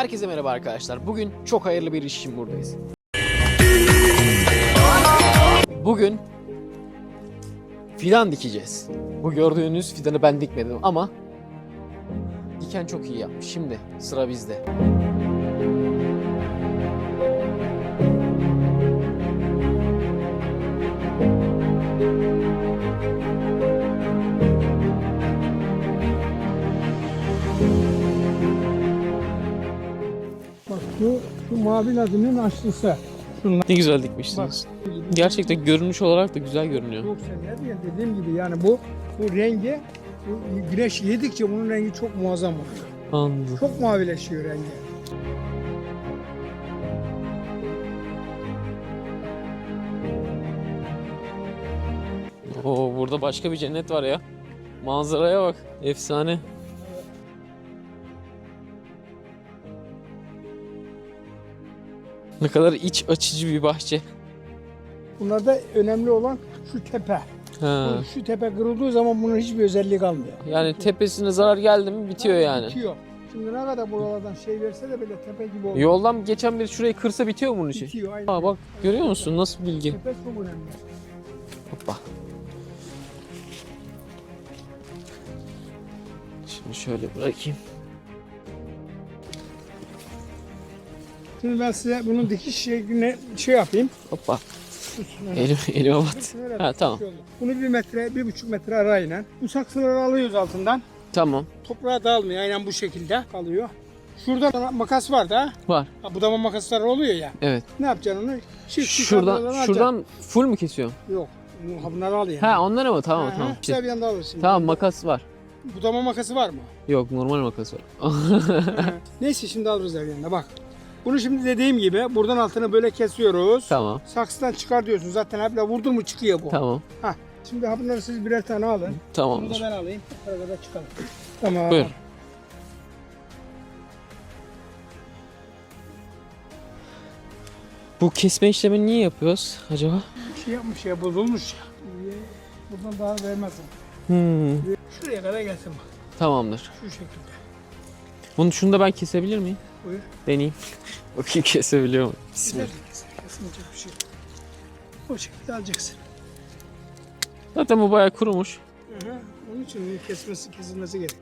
Herkese merhaba arkadaşlar. Bugün çok hayırlı bir iş için buradayız. Bugün fidan dikeceğiz. Bu gördüğünüz fidanı ben dikmedim ama diken çok iyi yapmış. Şimdi sıra bizde. Şu mavi ladinin açlısı. Şunlar. Ne güzel dikmişsiniz. Gerçekten görünüş olarak da güzel görünüyor. Çok seviyor diye dediğim gibi yani bu bu rengi bu güneş yedikçe bunun rengi çok muazzam oluyor. Anladım. Çok mavileşiyor rengi. Oo burada başka bir cennet var ya. Manzaraya bak. Efsane. Ne kadar iç açıcı bir bahçe. Bunlarda önemli olan şu tepe. Ha. Bu- Şu tepe kırıldığı zaman bunun hiçbir özelliği kalmıyor. Yani tepesine zarar geldi mi bitiyor yani. Bitiyor. Şimdi ne kadar buralardan şey verse de böyle tepe gibi oluyor. Yoldan geçen biri şurayı kırsa bitiyor mu bunun işi? Bitiyor aynen. Aa bak görüyor musun nasıl bilgi? Tepe çok önemli. Hoppa. Şimdi şöyle bırakayım. Şimdi ben size bunun dikiş şeklini şey yapayım. Hoppa. Elim, elime bat. Ha tamam. Bunu bir metre, bir buçuk metre arayla. Bu saksıları alıyoruz altından. Tamam. Toprağa dağılmıyor. Aynen bu şekilde kalıyor. Şurada makas var da. Var. Ha, budama makasları oluyor ya. Evet. Ne yapacaksın onu? Çift çift Şuradan şuradan full mu kesiyor? alacaksın. Yok. Bu- Bunları al yani. Ha onlara mı? Tamam hı. tamam. İşte bir yanda alırsın. Tamam makas var. Budama makası var mı? Yok normal makas var. Neyse şimdi alırız her yanında bak. Bunu şimdi dediğim gibi buradan altını böyle kesiyoruz. tamam. Saksıdan çıkar diyorsun. Zaten hep vurdun mu çıkıyor bu. Tamam. Ha. Şimdi ha bunları siz birer tane alın. Bunu da Tamamdır. ben alayım. Arada çıkalım. Tamam. Buyur. Bu kesme işlemini niye yapıyoruz acaba? Bir şey yapmış ya bozulmuş ya. Buradan daha vermezsin. Hmm, Şuraya kadar gelsin bak. tamamdır. Şu şekilde. Bunu şunu da ben kesebilir miyim? Buyur. Deneyeyim. Bakayım kesebiliyor mu? Bismillah. keser. Bir şey. O şekilde alacaksın. Zaten bu bayağı kurumuş. Hı. Onun için kesmesi, kesilmesi gerek.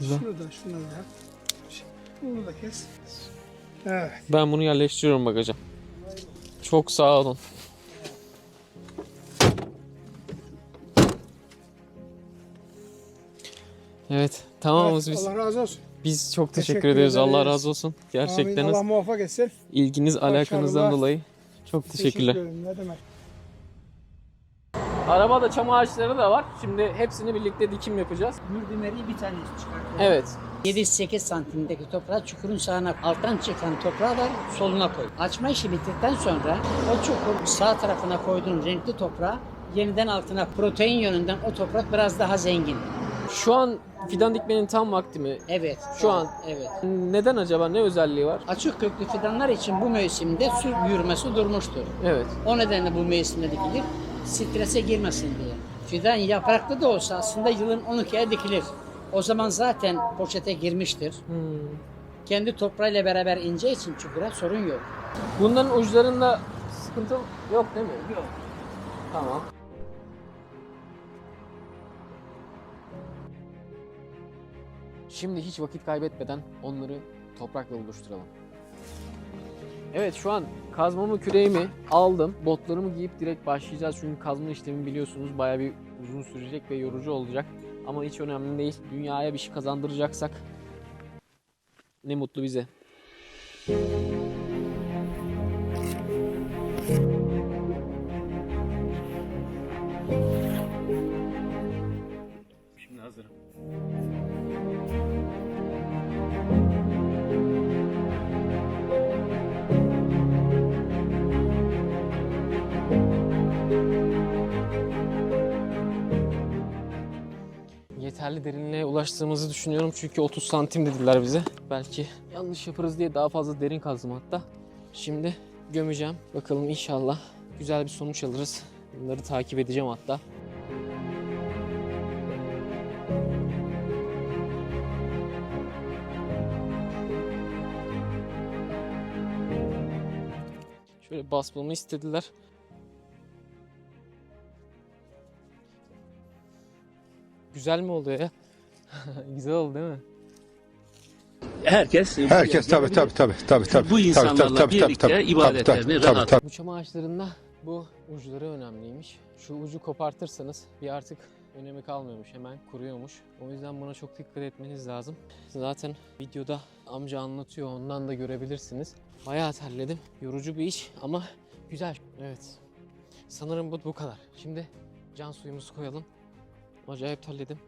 Güzel. Şunu da, şunu da. Bunu da kes. Evet. Ben bunu yerleştiriyorum bagaja. Çok sağ olun. Evet, tamamız Evet, biz. Allah razı olsun. Biz çok teşekkür, Teşekkür ederiz. Allah razı olsun. Amin. Gerçekten Allah muvaffak etsin. ilginiz, alakanızdan dolayı çok teşekkürler. Teşekkür ederim. Ne demek. Arabada çam ağaçları da var. Şimdi hepsini birlikte dikim yapacağız. Mürdümeri bir tanesi çıkartıyor. Evet. 7-8 santimdeki toprağı çukurun sağına alttan çıkan toprağı da soluna koy. Açma işi bittikten sonra o çukur sağ tarafına koyduğun renkli toprağı yeniden altına protein yönünden o toprak biraz daha zengin. Şu an fidan dikmenin tam vakti mi? Evet. Şu an. Evet. Neden acaba? Ne özelliği var? Açık köklü fidanlar için bu mevsimde su yürümesi durmuştur. Evet. O nedenle bu mevsimde dikilir. Strese girmesin diye. Fidan yapraklı da olsa aslında yılın 12 ay dikilir. O zaman zaten poşete girmiştir. Hmm. Kendi toprağıyla beraber ince için çukura sorun yok. Bunların uçlarında sıkıntı yok değil mi? Yok. Tamam. Şimdi hiç vakit kaybetmeden onları toprakla buluşturalım. Evet şu an kazmamı küreğimi aldım. Botlarımı giyip direkt başlayacağız. Çünkü kazma işlemi biliyorsunuz baya bir uzun sürecek ve yorucu olacak. Ama hiç önemli değil. Dünyaya bir şey kazandıracaksak ne mutlu bize. Şimdi ulaştığımızı düşünüyorum. Çünkü 30 santim dediler bize. Belki yanlış yaparız diye daha fazla derin kazdım hatta. Şimdi gömeceğim. Bakalım inşallah güzel bir sonuç alırız. Bunları takip edeceğim hatta. Şöyle basmamı istediler. Güzel mi oldu ya? Güzel oldu değil mi? herkes Herkes tabii tabii tabii tabii tabii. Bu insanlarla birlikte ibadetlerini rahat Bu çam ağaçlarında bu uçları önemliymiş. Şu ucu kopartırsanız bir artık önemi kalmıyormuş. Hemen kuruyormuş. O yüzden buna çok dikkat etmeniz lazım. Zaten videoda amca anlatıyor. Ondan da görebilirsiniz. Bayağı terledim. Yorucu bir iş ama güzel. Evet. Sanırım bu bu kadar. Şimdi can suyumuzu koyalım. Acayip terledim.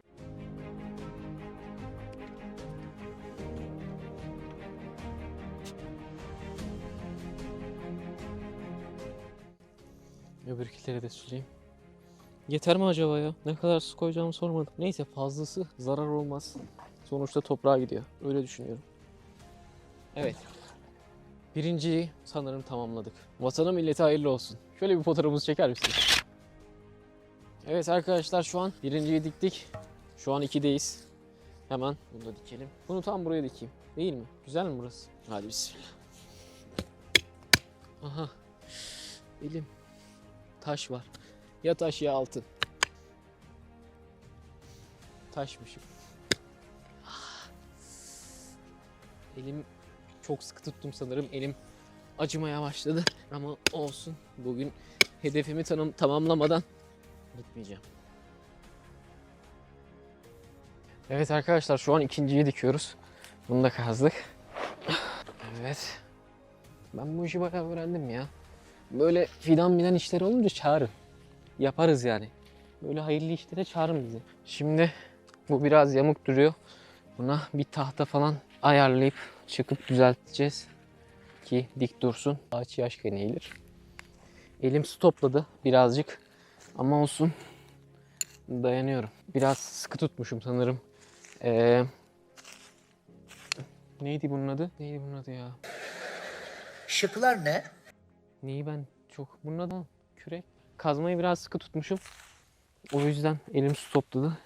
Öbürkilere de süreyim. Yeter mi acaba ya? Ne kadar su koyacağımı sormadım. Neyse fazlası zarar olmaz. Sonuçta toprağa gidiyor. Öyle düşünüyorum. Evet. Birinciyi sanırım tamamladık. Vatana millete hayırlı olsun. Şöyle bir fotoğrafımızı çeker misiniz? Evet arkadaşlar şu an birinciyi diktik. Şu an ikideyiz. Hemen bunu da dikelim. Bunu tam buraya dikeyim. Değil mi? Güzel mi burası? Hadi bismillah. Aha. Elim. Taş var. Ya taş ya altın. Taşmışım. Ah. Elim çok sıkı tuttum sanırım. Elim acımaya başladı. Ama olsun. Bugün hedefimi tanım tamamlamadan gitmeyeceğim. Evet arkadaşlar şu an ikinciyi dikiyoruz. Bunu da kazdık. Evet. Ben bu işi bayağı öğrendim ya. Böyle fidan bilen işler olunca çağırın. Yaparız yani. Böyle hayırlı işlere çağırın bizi. Şimdi bu biraz yamuk duruyor. Buna bir tahta falan ayarlayıp çıkıp düzelteceğiz. Ki dik dursun. Ağaç yaşken eğilir. Elim su topladı birazcık. Ama olsun. Dayanıyorum. Biraz sıkı tutmuşum sanırım. Ee, neydi bunun adı? Neydi bunun adı ya? Şıklar ne? Neyi ben çok bunun adı kürek. Kazmayı biraz sıkı tutmuşum. O yüzden elim su topladı.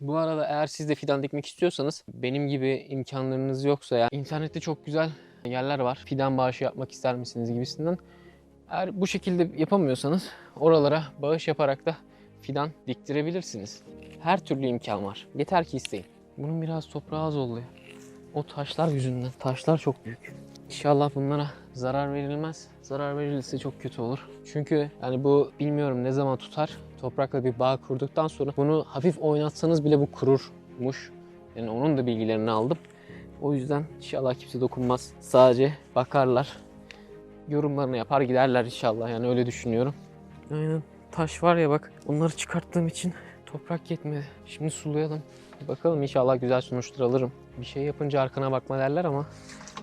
Bu arada eğer siz de fidan dikmek istiyorsanız benim gibi imkanlarınız yoksa ya internette çok güzel yerler var. Fidan bağışı yapmak ister misiniz gibisinden. Eğer bu şekilde yapamıyorsanız oralara bağış yaparak da fidan diktirebilirsiniz. Her türlü imkan var. Yeter ki isteyin. Bunun biraz toprağı az oluyor. O taşlar yüzünden. Taşlar çok büyük. İnşallah bunlara zarar verilmez. Zarar verilirse çok kötü olur. Çünkü yani bu bilmiyorum ne zaman tutar. Toprakla bir bağ kurduktan sonra bunu hafif oynatsanız bile bu kururmuş. Yani onun da bilgilerini aldım. O yüzden inşallah kimse dokunmaz. Sadece bakarlar. Yorumlarını yapar giderler inşallah. Yani öyle düşünüyorum. Aynen. Taş var ya bak. Onları çıkarttığım için toprak yetmedi. Şimdi sulayalım. Bakalım inşallah güzel sonuçlar alırım. Bir şey yapınca arkana bakma derler ama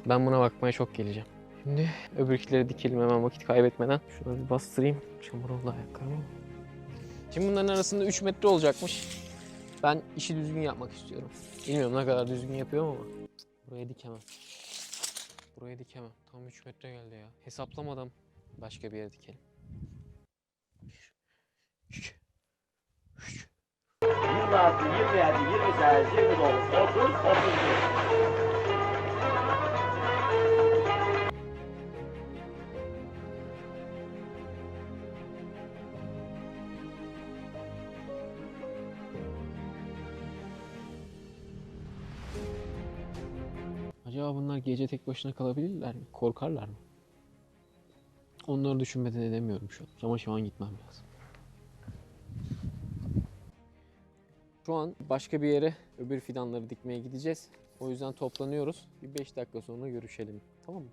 ben buna bakmaya çok geleceğim. Şimdi öbürkileri dikelim hemen vakit kaybetmeden. Şunu bir bastırayım. Çamur oldu ayakkabım. Şimdi bunların arasında 3 metre olacakmış. Ben işi düzgün yapmak istiyorum. Bilmiyorum ne kadar düzgün yapıyorum ama. Buraya dikemem. Buraya dikemem. Tam 3 metre geldi ya. Hesaplamadan başka bir yere dikelim. Yıllardır 27, 28, 29, 30, 31. gece tek başına kalabilirler mi? Korkarlar mı? Onları düşünmeden edemiyorum şu an. Ama şu an gitmem lazım. Şu an başka bir yere öbür fidanları dikmeye gideceğiz. O yüzden toplanıyoruz. Bir 5 dakika sonra görüşelim. Tamam mı?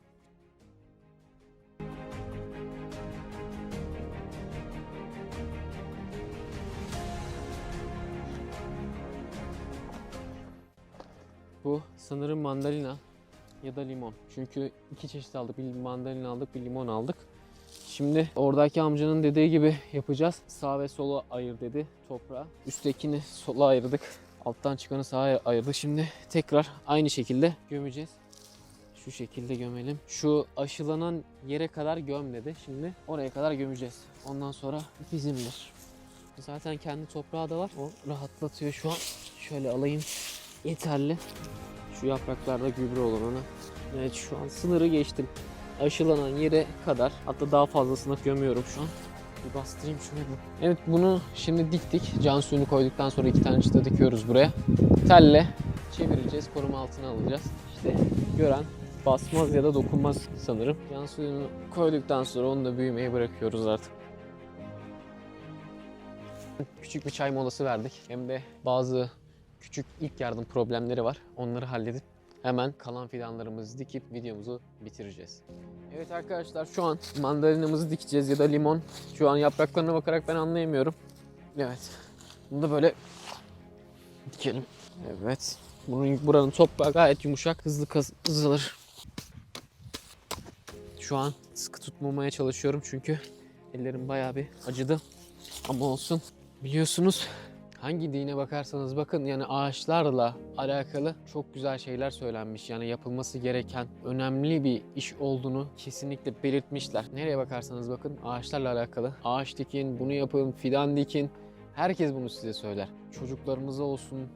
Bu sanırım mandalina ya da limon. Çünkü iki çeşit aldık. Bir mandalina aldık, bir limon aldık. Şimdi oradaki amcanın dediği gibi yapacağız. Sağ ve sola ayır dedi toprağa. Üsttekini sola ayırdık. Alttan çıkanı sağa ayırdık. Şimdi tekrar aynı şekilde gömeceğiz. Şu şekilde gömelim. Şu aşılanan yere kadar göm dedi. Şimdi oraya kadar gömeceğiz. Ondan sonra bizimdir. Zaten kendi toprağı da var. O rahatlatıyor şu an. Şöyle alayım. Yeterli. Şu yapraklarda gübre ona. Evet şu an sınırı geçtim. aşılanan yere kadar hatta daha fazlasını gömüyorum şu an. Bir bastırayım şunu. Evet bunu şimdi diktik. Can suyunu koyduktan sonra iki tane çıta dikiyoruz buraya. Telle çevireceğiz. Koruma altına alacağız. İşte gören basmaz ya da dokunmaz sanırım. Can suyunu koyduktan sonra onu da büyümeye bırakıyoruz artık. Küçük bir çay molası verdik. Hem de bazı küçük ilk yardım problemleri var. Onları halledip hemen kalan fidanlarımızı dikip videomuzu bitireceğiz. Evet arkadaşlar şu an mandalinamızı dikeceğiz ya da limon. Şu an yapraklarına bakarak ben anlayamıyorum. Evet. Bunu da böyle dikelim. Evet. Bunun buranın toprağı gayet yumuşak, hızlı kazılır. Şu an sıkı tutmamaya çalışıyorum çünkü ellerim bayağı bir acıdı. Ama olsun. Biliyorsunuz hangi dine bakarsanız bakın yani ağaçlarla alakalı çok güzel şeyler söylenmiş. Yani yapılması gereken önemli bir iş olduğunu kesinlikle belirtmişler. Nereye bakarsanız bakın ağaçlarla alakalı. Ağaç dikin, bunu yapın, fidan dikin. Herkes bunu size söyler. Çocuklarımıza olsun,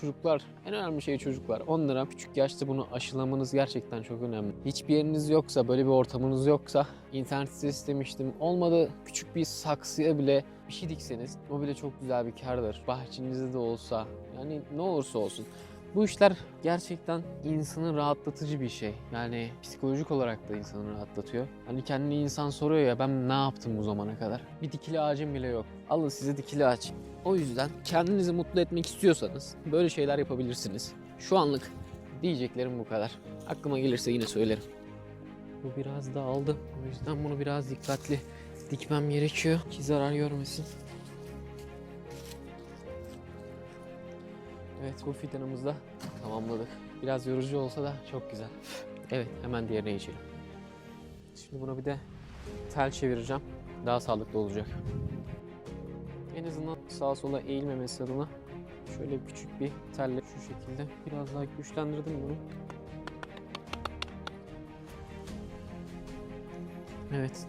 çocuklar en önemli şey çocuklar. Onlara küçük yaşta bunu aşılamanız gerçekten çok önemli. Hiçbir yeriniz yoksa, böyle bir ortamınız yoksa internet sitesi istemiştim. Olmadı küçük bir saksıya bile bir şey dikseniz o bile çok güzel bir kardır. Bahçenizde de olsa yani ne olursa olsun. Bu işler gerçekten insanı rahatlatıcı bir şey. Yani psikolojik olarak da insanı rahatlatıyor. Hani kendini insan soruyor ya ben ne yaptım bu zamana kadar? Bir dikili ağacım bile yok. Alın size dikili ağaç. O yüzden kendinizi mutlu etmek istiyorsanız böyle şeyler yapabilirsiniz. Şu anlık diyeceklerim bu kadar. Aklıma gelirse yine söylerim. Bu biraz da aldı. O yüzden bunu biraz dikkatli dikmem gerekiyor ki zarar görmesin. Evet bu fidanımızı da tamamladık. Biraz yorucu olsa da çok güzel. Evet hemen diğerine geçelim. Şimdi buna bir de tel çevireceğim. Daha sağlıklı olacak. En azından sağa sola eğilmemesi adına şöyle küçük bir telle şu şekilde biraz daha güçlendirdim bunu. Evet.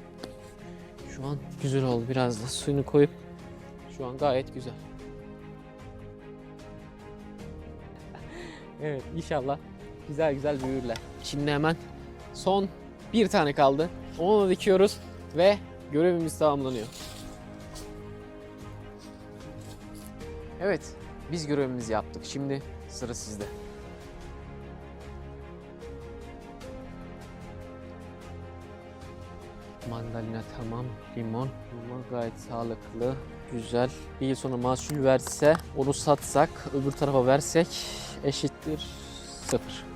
Şu an güzel oldu. Biraz da suyunu koyup şu an gayet güzel. evet inşallah güzel güzel büyürler. Şimdi hemen son bir tane kaldı. Onu da dikiyoruz ve görevimiz tamamlanıyor. Evet, biz görevimizi yaptık. Şimdi sıra sizde. Mandalina tamam, limon. Limon gayet sağlıklı, güzel. Bir yıl sonra mahsul verse, onu satsak, öbür tarafa versek eşittir sıfır.